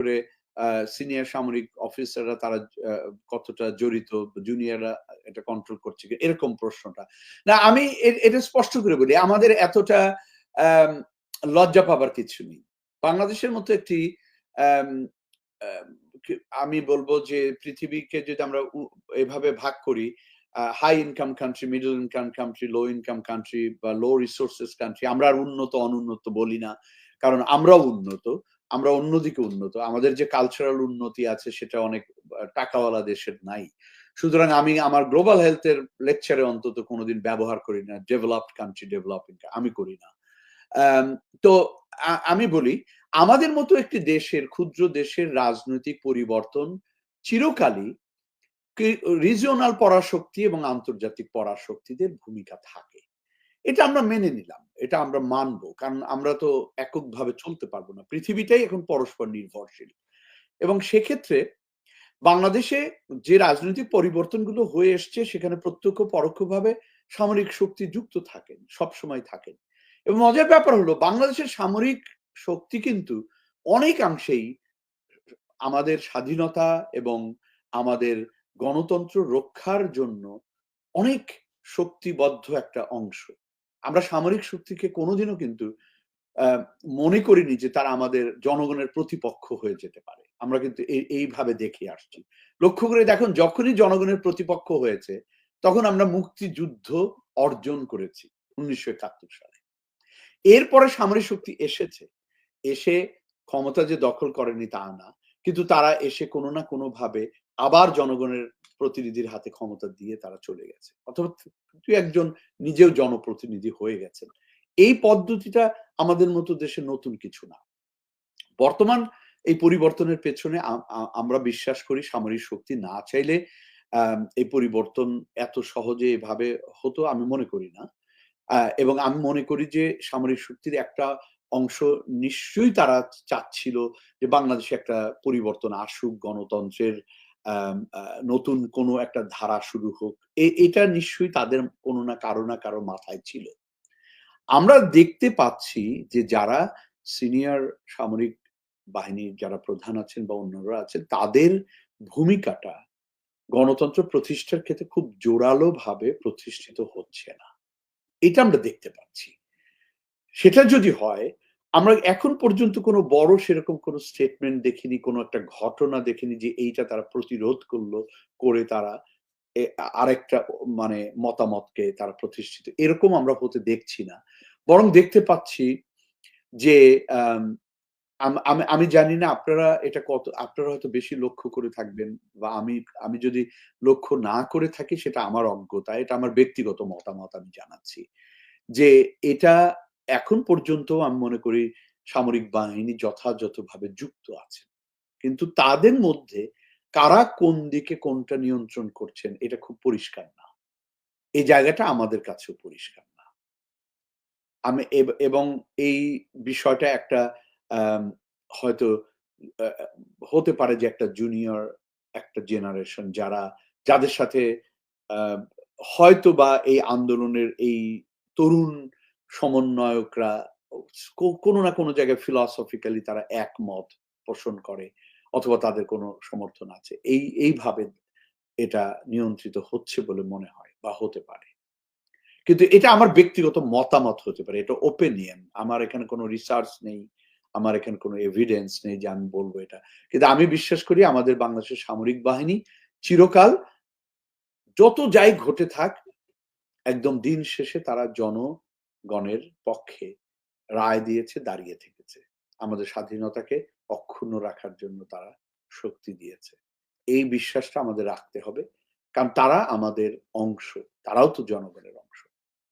করে সিনিয়র সামরিক অফিসাররা তারা কতটা জড়িত জুনিয়ররা এটা কন্ট্রোল করছে এরকম প্রশ্নটা। না, আমি এটা স্পষ্ট করে বলি, আমাদের এতটা লজ্জা পাবার কিছু নেই। বাংলাদেশের মতো একটি, আমি বলব যে পৃথিবীকে যদি আমরা এভাবে ভাগ করি high income country middle income country low income country বা লো রিসোর্সেস কান্ট্রি আমরা আর উন্নত, অনুন্নত বলি না, কারণ আমরাও উন্নত। আমরা অন্যদিকে উন্নত। আমাদের যে কালচারাল উন্নতি আছে সেটা অনেক টাকাওয়ালা দেশের নাই। সুতরাং আমি আমার গ্লোবাল হেলথের লেকচারে অন্তত কোনোদিন ব্যবহার করি না ডেভেলপড কান্ট্রি ডেভেলপিং আমি করি না। তো আমি বলি, আমাদের মতো একটি দেশের, ক্ষুদ্র দেশের রাজনৈতিক পরিবর্তন চিরকালই রিজিওনাল পরাশক্তি এবং আন্তর্জাতিক পরাশক্তিদের ভূমিকা থাকে। এটা আমরা মেনে নিলাম, এটা আমরা মানবো। কারণ আমরা তো এককভাবে চলতে পারব না। পৃথিবীটাই এখন পরস্পর নির্ভরশীল। এবং সেক্ষেত্রে বাংলাদেশে যে রাজনৈতিক পরিবর্তনগুলো হয়ে এসছে, সেখানে প্রত্যক্ষ পরোক্ষভাবে সামরিক শক্তি যুক্ত থাকেন, সবসময় থাকেন। এবং মজার ব্যাপার হলো, বাংলাদেশের সামরিক শক্তি কিন্তু অনেকাংশেই আমাদের স্বাধীনতা এবং আমাদের গণতন্ত্র রক্ষার জন্য অনেক শক্তিবদ্ধ একটা অংশ। আমরা সামরিক শক্তিকে কোনোদিনও কিন্তু মনে করিনি যে তারা আমাদের জনগণের প্রতিপক্ষ হয়ে যেতে পারে। আমরা কিন্তু এই- এইভাবে দেখে আসছি। লক্ষ্য করে দেখুন, যখনই জনগণের প্রতিপক্ষ হয়েছে, তখন আমরা মুক্তিযুদ্ধ অর্জন করেছি উনিশশো একাত্তর সালে। এরপরে সামরিক শক্তি এসেছে। এসে ক্ষমতা যে দখল করেনি তা না, কিন্তু তারা এসে কোনো না কোনো ভাবে আবার জনগণের প্রতিনিধির হাতে ক্ষমতা দিয়ে তারা চলে গেছে। অথবা তুই একজন নিজেও জনপ্রতিনিধি হয়ে গেছেন। এই পদ্ধতিটা আমাদের মতো দেশে নতুন কিছু না। বর্তমান এই পরিবর্তনের পেছনে আমরা বিশ্বাস করি সামরিক শক্তি না চাইলে এই পরিবর্তন এত সহজে এভাবে হতো আমি মনে করি না। এবং আমি মনে করি যে সামরিক শক্তির একটা অংশ নিশ্চয়ই তারা চাচ্ছিল যে বাংলাদেশে একটা পরিবর্তন আসুক গণতন্ত্রের নতুন কোনো একটা ধারা শুরু হোক এটা নিশ্চয়ই তাদের কোনো না কারও না কারও মাথায় ছিল। আমরা দেখতে পাচ্ছি যে যারা সিনিয়র সামরিক বাহিনীর যারা প্রধান আছেন বা অন্যরা আছেন, তাদের ভূমিকাটা গণতন্ত্র প্রতিষ্ঠার ক্ষেত্রে খুব জোরালো ভাবে প্রতিষ্ঠিত হচ্ছে না। এটা আমরা দেখতে পাচ্ছি। সেটা যদি হয় আমরা এখন পর্যন্ত কোনো বড় সেরকম কোনো স্টেটমেন্ট দেখিনি, কোনো একটা ঘটনা দেখিনি যে এইটা তারা প্রতিরোধ করল, করে তারা আরেকটা মানে মতামতকে তারা প্রতিষ্ঠিত। এরকম আমরা হতে দেখছি না। বরং দেখতে পাচ্ছি যে আমি আমি জানি না আপনারা এটা কত, আপনারা হয়তো বেশি লক্ষ্য করে থাকবেন বা আমি আমি যদি লক্ষ্য না করে থাকি সেটা আমার অজ্ঞতা, এটা আমার ব্যক্তিগত মতামত আমি জানাচ্ছি। যে এটা এখন পর্যন্ত আমি মনে করি সামরিক বাহিনী যথাযথভাবে যুক্ত আছে। কিন্তু তাদের মধ্যে কারা কোন দিকে কোনটা নিয়ন্ত্রণ করছেন, এটা খুব পরিষ্কার না। এই জায়গাটা আমাদের কাছেও পরিষ্কার না। আমি এবং এই বিষয়টা একটা হয়তো হতে পারে যে একটা জুনিয়র একটা জেনারেশন যারা, যাদের সাথে হয়তো বা এই আন্দোলনের এই তরুণ সমন্বয়করা কোনো না কোনো জায়গায় ফিলসফিক্যালি তারা একমত পোষণ করে অথবা তাদের কোনো সমর্থন আছে। এই, এইভাবে এটা নিয়ন্ত্রিত হচ্ছে বলে মনে হয় বা হতে পারে। কিন্তু এটা আমার ব্যক্তিগত মতামত হতে পারে, এটা ওপিনিয়ন আমার এখানে কোনো রিসার্চ নেই, আমার এখানে কোনো এভিডেন্স নেই যে আমি বলব এটা। কিন্তু আমি বিশ্বাস করি আমাদের বাংলাদেশের সামরিক বাহিনী চিরকাল যত যাই ঘটে থাক, একদম দিন শেষে তারা জনগণের পক্ষে রায় দিয়েছে, দাঁড়িয়ে থেকেছে। আমাদের স্বাধীনতাকে অক্ষুণ্ণ রাখার জন্য তারা শক্তি দিয়েছে। এই বিশ্বাসটা আমাদের রাখতে হবে। কারণ তারা আমাদের অংশ, তারাও তো জনগণের অংশ।